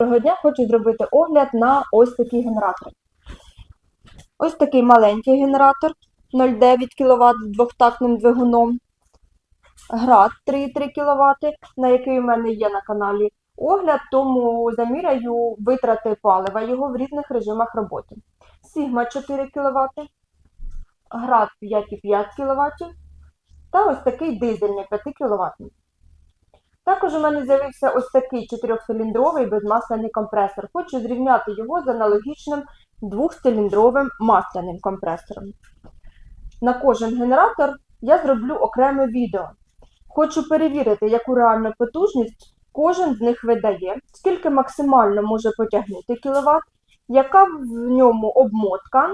Доброго дня, хочу зробити огляд на ось такі генератори. Ось такий маленький генератор 0,9 кВт з двохтактним двигуном. Град 3,3 кВт, на який у мене є на каналі огляд, тому заміряю витрати палива його в різних режимах роботи. Сігма 4 кВт, град 5,5 кВт та ось такий дизельний 5 кВт. Також у мене з'явився ось такий чотирьохциліндровий безмасляний компресор. Хочу зрівняти його з аналогічним двохциліндровим масляним компресором. На кожен генератор я зроблю окреме відео. Хочу перевірити, яку реальну потужність кожен з них видає, скільки максимально може потягнути кВт, яка в ньому обмотка,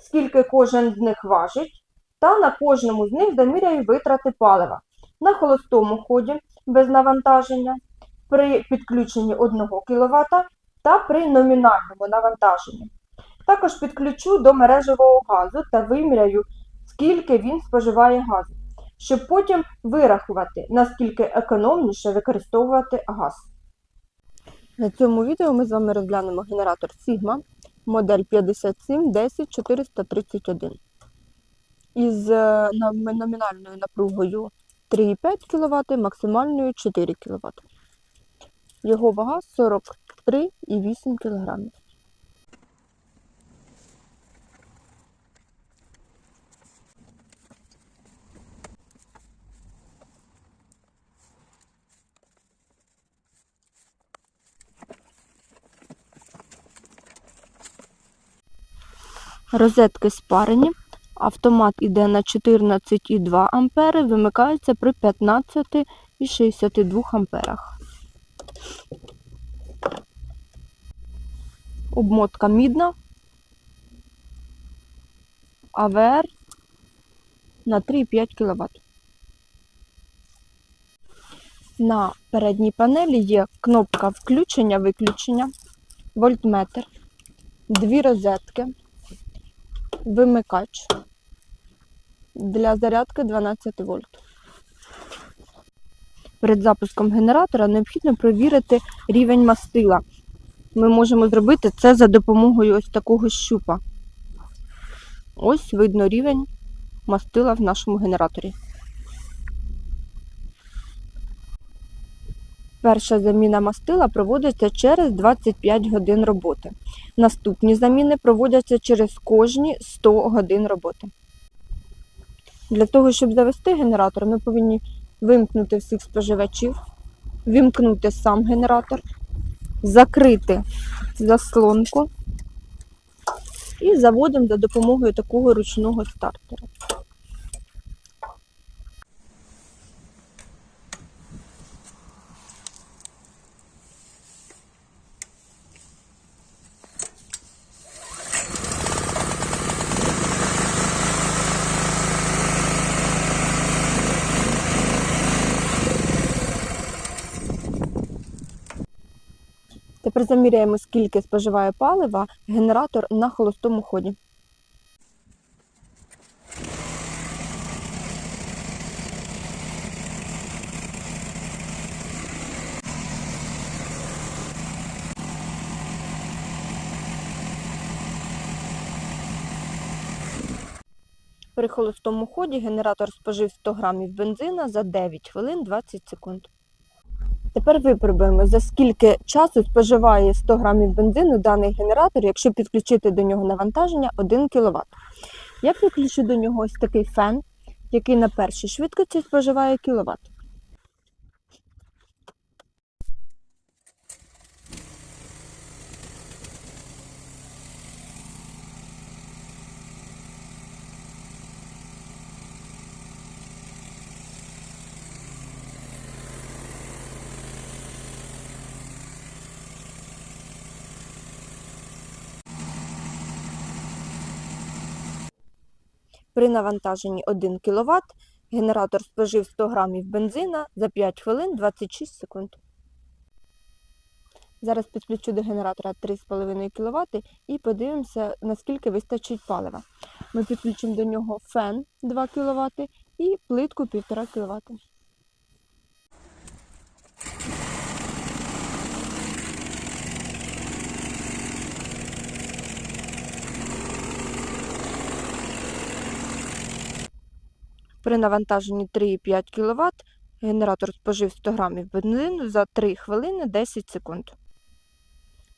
скільки кожен з них важить, та на кожному з них заміряю витрати палива. На холостому ході без навантаження, при підключенні 1 кВт та при номінальному навантаженні. Також підключу до мережевого газу та виміряю, скільки він споживає газу, щоб потім вирахувати, наскільки економніше використовувати газ. На цьому відео ми з вами розглянемо генератор Sigma модель 5710431 із е, номінальною напругою 3,5 кВт, максимальною 4 кВт. Його вага 43,8 кг. Розетки спарені. Автомат іде на 14,2 ампери, вимикається при 15,62 амперах. Обмотка мідна. АВР на 3,5 кВт. На передній панелі є кнопка включення-виключення, вольтметр, дві розетки, вимикач для зарядки 12 вольт. Перед запуском генератора необхідно перевірити рівень мастила. Ми можемо зробити це за допомогою ось такого щупа. Ось видно рівень мастила в нашому генераторі. Перша заміна мастила проводиться через 25 годин роботи. Наступні заміни проводяться через кожні 100 годин роботи. Для того, щоб завести генератор, ми повинні вимкнути всіх споживачів, вимкнути сам генератор, закрити заслонку і заводимо за допомогою такого ручного стартера. Тепер заміряємо, скільки споживає палива генератор на холостому ході. При холостому ході генератор спожив 100 грамів бензина за 9 хвилин 20 секунд. Тепер випробуємо, за скільки часу споживає 100 грамів бензину даний генератор, якщо підключити до нього навантаження 1 кВт. Я підключу до нього ось такий фен, який на першій швидкості споживає кВт. При навантаженні 1 кВт генератор спожив 100 г бензина за 5 хвилин 26 секунд. Зараз підключу до генератора 3,5 кВт і подивимося, наскільки вистачить палива. Ми підключимо до нього фен 2 кВт і плитку 1,5 кВт. При навантаженні 3,5 кВт генератор спожив 100 грамів бензину за 3 хвилини 10 секунд.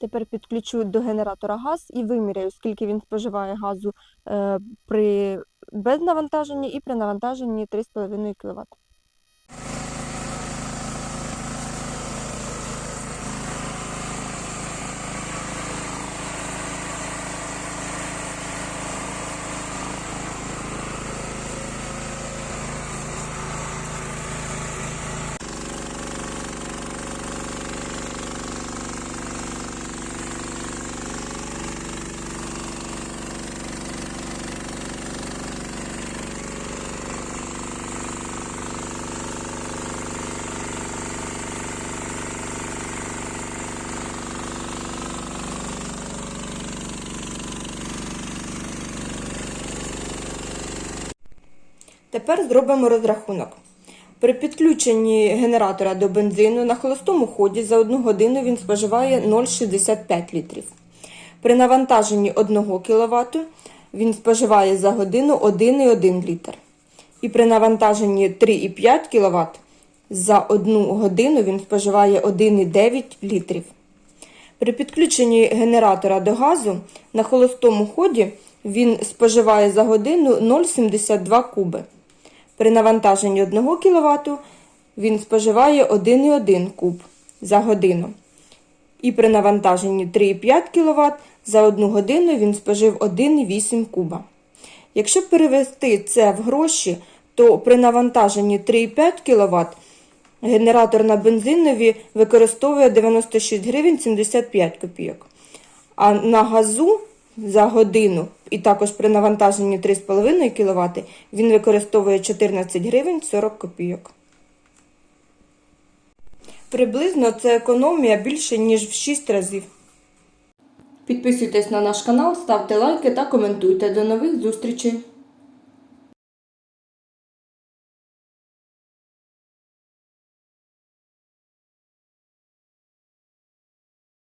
Тепер підключу до генератора газ і виміряю, скільки він споживає газу е, при без навантаження і при навантаженні 3,5 кВт. Тепер зробимо розрахунок. При підключенні генератора до бензину на холостому ході за 1 годину він споживає 0,65 літрів. При навантаженні 1 кВт він споживає за годину 1,1 літр. І при навантаженні 3,5 кВт за 1 годину він споживає 1,9 літрів. При підключенні генератора до газу на холостому ході він споживає за годину 0,72 куби. При навантаженні 1 кВт він споживає 1,1 куб за годину. І при навантаженні 3,5 кВт за 1 годину він спожив 1,8 куба. Якщо перевести це в гроші, то при навантаженні 3,5 кВт генератор на бензинові використовує 96 гривень 75 копійок. А на газу за годину, і також при навантаженні 3,5 кВт, він використовує 14 гривень 40 копійок. Приблизно це економія більше, ніж в 6 разів. Підписуйтесь на наш канал, ставте лайки та коментуйте. До нових зустрічей!